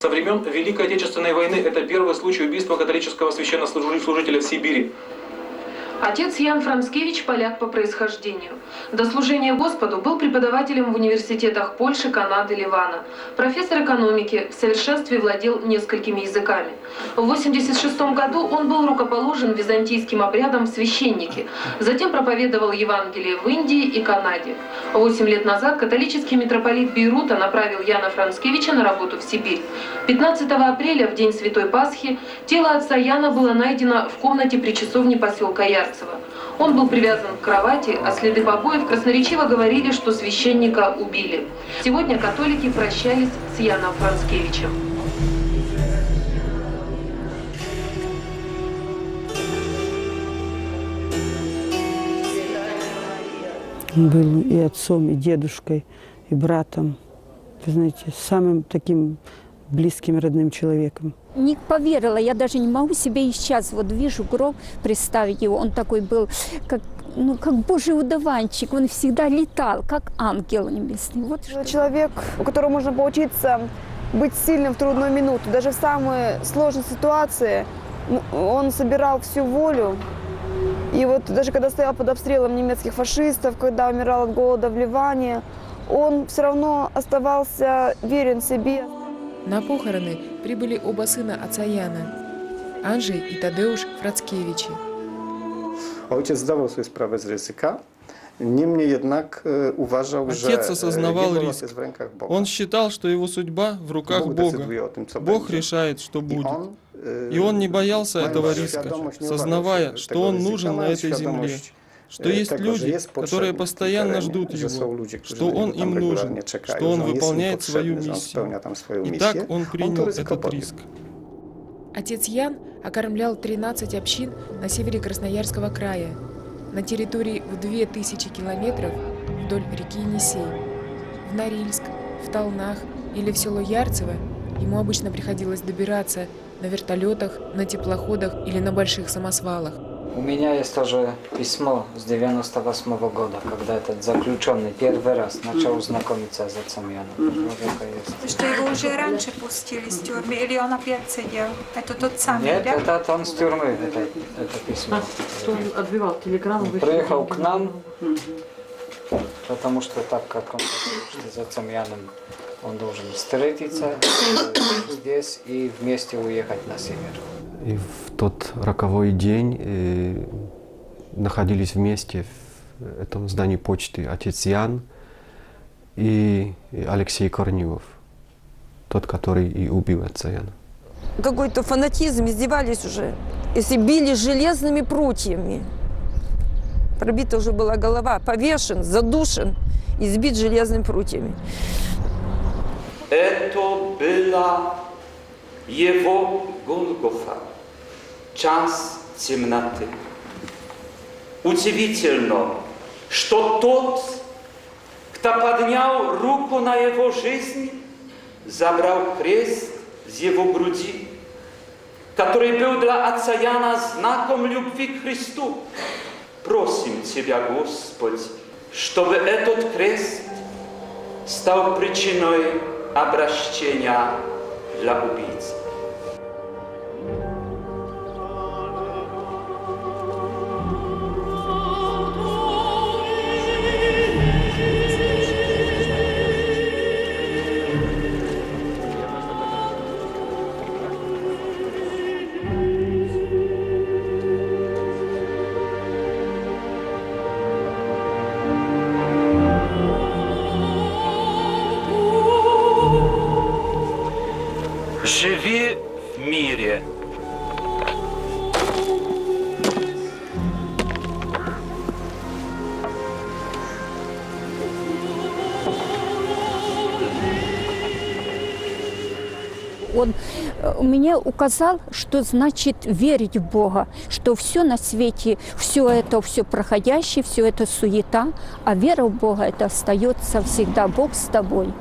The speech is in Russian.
Со времен Великой Отечественной войны это первый случай убийства католического священнослужителя в Сибири. Отец Ян Францкевич – поляк по происхождению. До служения Господу был преподавателем в университетах Польши, Канады, Ливана. Профессор экономики, в совершенстве владел несколькими языками. В 1986 году он был рукоположен византийским обрядом в священники. Затем проповедовал Евангелие в Индии и Канаде. Восемь лет назад католический митрополит Бейрута направил Яна Францкевича на работу в Сибирь. 15 апреля, в день Святой Пасхи, тело отца Яна было найдено в комнате при часовне поселка Яр. Ярцева. Он был привязан к кровати, а следы побоев красноречиво говорили, что священника убили. Сегодня католики прощались с Яном Францкевичем. Был и отцом, и дедушкой, и братом. Вы знаете, самым таким близким, родным человеком. Не поверила, я даже не могу себе и сейчас, вот вижу гроб, представить его, он такой был, как ну, как божий удаванчик, он всегда летал, как ангел небесный. Вот. Человек, у которого можно поучиться быть сильным в трудную минуту, даже в самые сложные ситуации, он собирал всю волю. И вот даже когда стоял под обстрелом немецких фашистов, когда умирал от голода в Ливане, он все равно оставался верен себе. На похороны прибыли оба сына отца Яна – Анжей и Тадеуш Фрацкевичи. Ojciec zdawał sobie sprawę z ryzyka, Niemniej jednak uważał, Отец осознавал риск. Он считал, что его судьба в руках Бога. Бог решает, что будет. И он не боялся этого риска, сознавая, что он нужен на этой земле что есть люди, которые постоянно ждут его, что он им нужен, что он выполняет свою миссию. И так он принял этот риск. Отец Ян окормлял 13 общин на севере Красноярского края, на территории в 2000 километров вдоль реки Енисей. В Норильск, в Толнах или в село Ярцево ему обычно приходилось добираться на вертолетах, на теплоходах или на больших самосвалах. У меня есть тоже письмо с 98 -го года, когда этот заключенный первый раз начал знакомиться с отцом Яном. Mm -hmm. Что его уже раньше пустили с тюрьмы, или он опять сидел? Это тот самый, Нет, да? это он с тюрьмы, это, это письмо. А что он отбивал? Телеграмму? Он приехал к нам, потому что так как он что с отцом Яном он должен встретиться здесь и вместе уехать на север. И в тот роковой день находились вместе в этом здании почты отец Ян и Алексей Корнилов, тот, который и убил отца Яна. Какой-то фанатизм, издевались уже. Если били железными прутьями. Пробита уже была голова, повешен, задушен, избит железными прутьями. Это была его Голгофа, час темноты. Удивительно, что тот, кто поднял руку на его жизнь, забрал крест с его груди, который был для отца Яна знаком любви к Христу. Просим Тебя, Господь, чтобы этот крест стал причиной обращения dla ubийcy. Живи в мире. Он мне указал, что значит верить в Бога, что все на свете, все это, все проходящее, все это суета, а вера в Бога это остается всегда Бог с тобой.